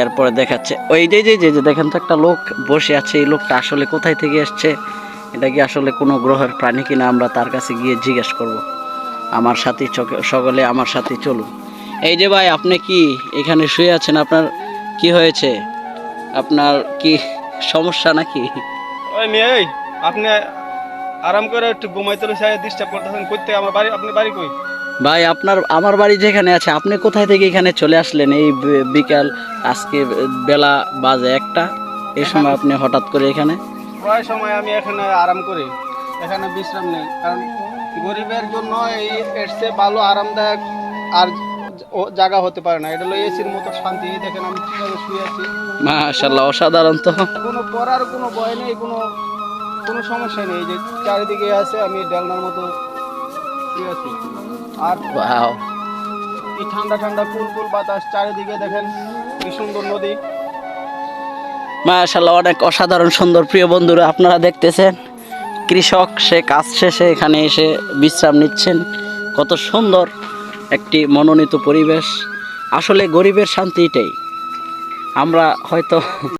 এরপরে দেখাচ্ছে, ওই যে যে যে যে, দেখেন তো একটা লোক বসে আছে, এই লোকটা আসলে কোথায় থেকে এসছে, এটা কি আসলে কোনো গ্রহের প্রাণী কিনা আমরা তার কাছে গিয়ে জিজ্ঞেস করব। আমার সাথে সকলে আমার সাথে চলুন এই যে ভাই, আপনি কি এখানে শুয়ে আছেন? আপনার কি হয়েছে? আপনার কি সমস্যা নাকি? ওই মেয়ে আপনি আরাম করে একটু ঘুমাইতে চাই ডিস্টার্ব করতেছেন করতে আমার বাড়ি, আপনি বাড়ি কই? ভাই আপনার আমার বাড়ি যেখানে আছে আপনি কোথায় থেকে এখানে চলে আসলেন এই বিকাল আজকে বেলা বাজে একটা? এই সময় আপনি হঠাৎ করে এখানে? প্রায় সময় আমি এখানে আরাম করি। এখানে বিশ্রাম নেই। কারণ গরিবের জন্য এই এর চেয়ে ভালো আরামদায়ক আর জায়গা হতে পারে না। এটা হলো এসির মতো শান্তি। দেখেন আমি কীভাবে শুয়ে আছি। মাশাল্লাহ অসাধারণ তো। কোনো পড়ার কোনো ভয় নেই কোনো কোনো সমস্যা নেই। যে চারিদিকে আছে আমি ডেলনার মতো আর. এই ঠান্ডা ঠান্ডা কুল কুল বাতাস চারিদিকে দেখেন কি সুন্দর নদী। মাশাল্লাহ অনেক অসাধারণ সুন্দর। প্রিয় বন্ধুরা আপনারা দেখতেছেন কৃষক সে কাজ শেষে এখানে এসে বিশ্রাম নিচ্ছেন। কত সুন্দর একটি মনোনীত পরিবেশ। আসলে গরিবের শান্তি এটাই আমরা হয়তো